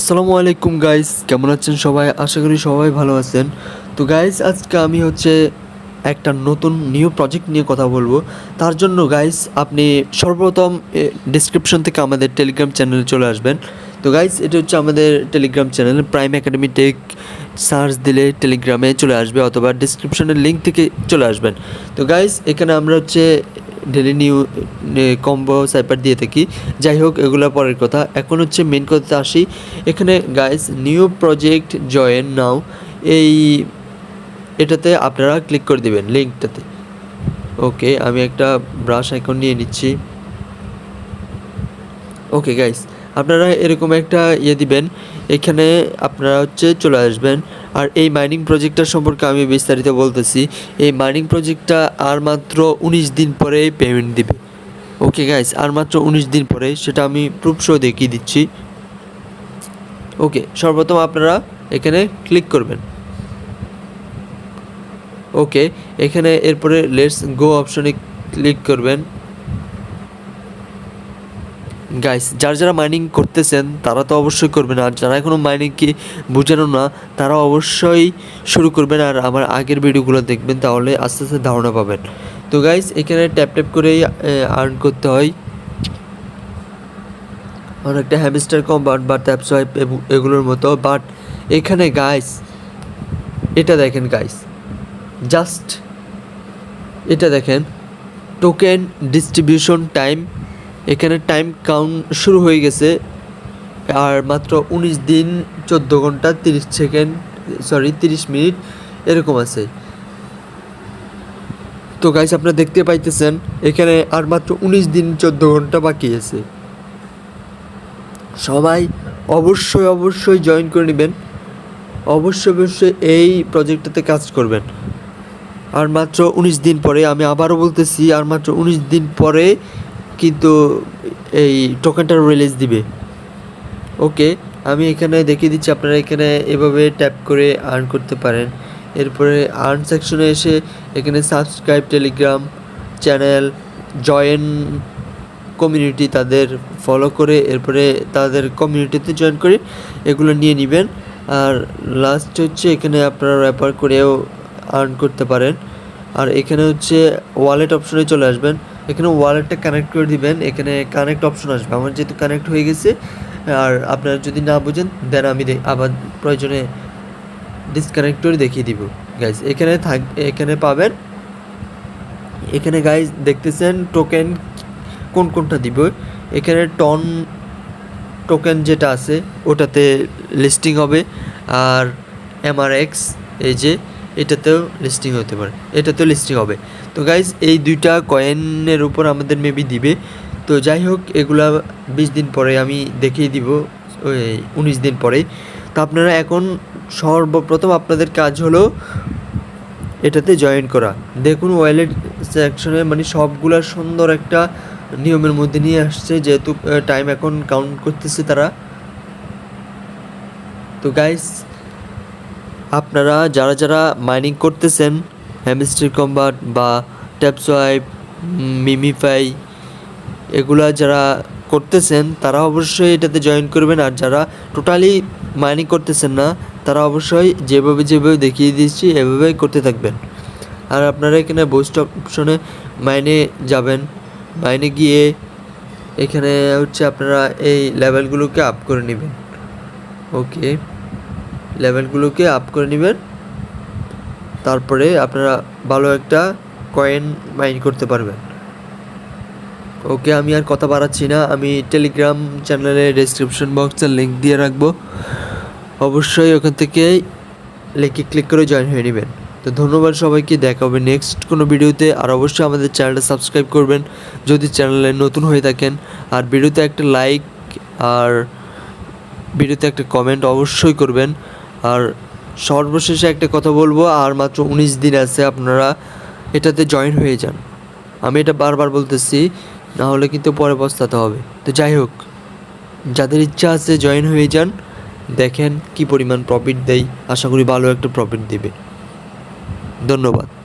আসসালামু আলাইকুম গাইস কেমন আছেন সবাই? আশা করি সবাই ভালো আছেন। তো গাইস আজকে আমি হচ্ছে একটা নতুন নিউ প্রজেক্ট নিয়ে কথা বলব। তার জন্য গাইস আপনি সর্বপ্রথম ডিসক্রিপশন থেকে আমাদের টেলিগ্রাম চ্যানেলে চলে আসবেন। তো গাইস এটা হচ্ছে আমাদের Telegram channel Prime Academy Tech search দিলে টেলিগ্রামে চলে আসবে অথবা ডিসক্রিপশনের লিঙ্ক থেকে চলে আসবেন। তো গাইস এখানে আমরা হচ্ছে ডেলি নিউ কম্বো সাইপার দিয়ে থাকি। যাই হোক, এগুলো পরের কথা। এখন হচ্ছে মেন কথাতে আসি। এখানে guys new project join now এই, এটাতে আপনারা ক্লিক করে দিবেন লিঙ্কটাতে ওকে, আমি একটা ব্রাশ আইকন নিয়ে নিচ্ছি। ওকে গাইস আপনারা এরকম একটা ইয়ে দিবেন। এখানে আপনারা হচ্ছে চলে আসবেন। আর এই মাইনিং প্রজেক্টটার সম্পর্কে আমি বিস্তারিত বলতেছি। এই মাইনিং প্রজেক্টটা আর মাত্র উনিশ দিন পরে পেমেন্ট দিবে। ওকে গাইস আর মাত্র উনিশ দিন পরে সেটা আমি প্রুফ শো দেখিয়ে দিচ্ছি। ওকে সর্বপ্রথম আপনারা এখানে ক্লিক করবেন। ওকে এখানে এরপরে লেটস গো অপশনে ক্লিক করবেন। গাইস যারা যারা মাইনিং করতেছেন, তারা তো অবশ্যই করবেন। আর যারা এখনও মাইনিং কি বোঝানো না, তারা অবশ্যই শুরু করবেন। আর আমার আগের ভিডিওগুলো দেখবেন, তাহলে আস্তে আস্তে ধারণা পাবেন। তো গাইস এখানে ট্যাপ ট্যাপ করেই আর্ন করতে হয়। অনেকটা হ্যামস্টার কম্বার্ট বা ট্যাপ সোয়াইপ এগুলোর মতো। বাট এখানে গাইস এটা দেখেন গাইস জাস্ট এটা দেখেন টোকেন ডিস্ট্রিবিউশন টাইম এখানে টাইম কাউন্ট শুরু হয়ে গেছে, আর মাত্র উনিশ দিন চোদ্দ ঘণ্টা তিরিশ সেকেন্ড সরি তিরিশ মিনিট এরকম আছে। তো গাইস আপনারা দেখতে পাইতেছেন, এখানে আর মাত্র উনিশ দিন চোদ্দ ঘণ্টা বাকি আছে। সবাই অবশ্যই অবশ্যই জয়েন করে নেবেন। অবশ্যই অবশ্যই এই প্রজেক্টটাতে কাজ করবেন। আর মাত্র উনিশ দিন পরে, আমি আবারও বলতেছি, আর মাত্র উনিশ দিন পরে কিন্তু এই টোকেনটা রিলিজ দিবে। ওকে আমি এখানে দেখিয়ে দিচ্ছি, আপনারা এখানে এভাবে ট্যাপ করে আর্ন করতে পারেন। এরপরে আর্ন সেকশনে এসে এখানে subscribe Telegram channel join community তাদের ফলো করে, এরপরে তাদের কমিউনিটিতে জয়েন করে এগুলো নিয়ে নেবেন। আর লাস্ট হচ্ছে এখানে আপনারা রেফার করেও আর্ন করতে পারেন। আর এখানে হচ্ছে ওয়ালেট অপশনে চলে আসবেন। এখানে ওয়ালেটটা কানেক্ট করে দিবেন, এখানে কানেক্ট অপশন আসবে। আমার যেহেতু কানেক্ট হয়ে গেছে, আর আপনারা যদি না বুঝেন দেন আমি আবার প্রয়োজনে ডিসকানেক্ট করে দেখিয়ে দিব। গাইজ এখানে থাক এখানে পাবেন। এখানে গাইজ দেখতেছেন টোকেন কোন কোনটা দিব? এখানে টন টোকেন যেটা আছে, ওটাতে লিস্টিং হবে। আর এমআরএক্স এই যে এটাতেও লিস্টিং হতে পারে, এটাতেও লিস্টিং হবে। তো গাইজ এই দুইটা কয়েনের উপর আমাদের মেবি দিবে। তো যাই হোক, এগুলা বিশ দিন পরে আমি দেখিয়ে দিব, ওই উনিশ দিন পরে তো আপনারা এখন সর্বপ্রথম আপনাদের কাজ হলো এটাতে জয়েন করা। দেখুন ওয়ালেট সেকশনে মানে সবগুলা সুন্দর একটা নিয়মের মধ্যে নিয়ে আসছে, যেহেতু টাইম এখন কাউন্ট করতেছে তারা। তো গাইস আপনারা যারা যারা মাইনিং করতেছেন হ্যামস্ট্রি কম্বাট বা ট্যাপসোয়াইপ মিমিফাই এগুলা যারা করতেছেন, তারা অবশ্যই এটাতে জয়েন করবেন। আর যারা টোটালি মাইনিং করতেছেন না, তারা অবশ্যই যেভাবে যেভাবে দেখিয়ে দিচ্ছি এভাবেই করতে থাকবেন। আর আপনারা এখানে বুস্ট অপশনে মাইনে যাবেন। মাইনে গিয়ে এখানে হচ্ছে আপনারা এই লেভেলগুলোকে আপ করে নেবেন। ওকে লেভেলগুলোকে আপ করে নেবেন। তারপরে আপনারা ভালো একটা কয়েন মাইন করতে পারবেন। ওকে, আমি আর কথা বাড়াচ্ছি না। আমি টেলিগ্রাম চ্যানেলে ডিসক্রিপশন বক্সের লিঙ্ক দিয়ে রাখব। অবশ্যই ওখান থেকে লিঙ্কে ক্লিক করে জয়েন হয়ে নেবেন। তো ধন্যবাদ সবাইকে, দেখা হবে নেক্সট কোনো ভিডিওতে। আর অবশ্যই আমাদের চ্যানেলটা সাবস্ক্রাইব করবেন যদি চ্যানেলে নতুন হয়ে থাকেন। আর ভিডিওতে একটা লাইক আর ভিডিওতে একটা কমেন্ট অবশ্যই করবেন। আর সর্বশেষে একটা কথা বলব, আর মাত্র উনিশ দিন আছে আপনারা এটাতে জয়েন হয়ে যান। আমি এটা বারবার বলতেছি, না হলে কিন্তু পরে পস্তাতে হবে। তো যাই হোক, যাদের ইচ্ছা আছে জয়েন হয়ে যান, দেখেন কি পরিমাণ প্রফিট দেয়। আশা করি ভালো একটা প্রফিট দেবে। ধন্যবাদ।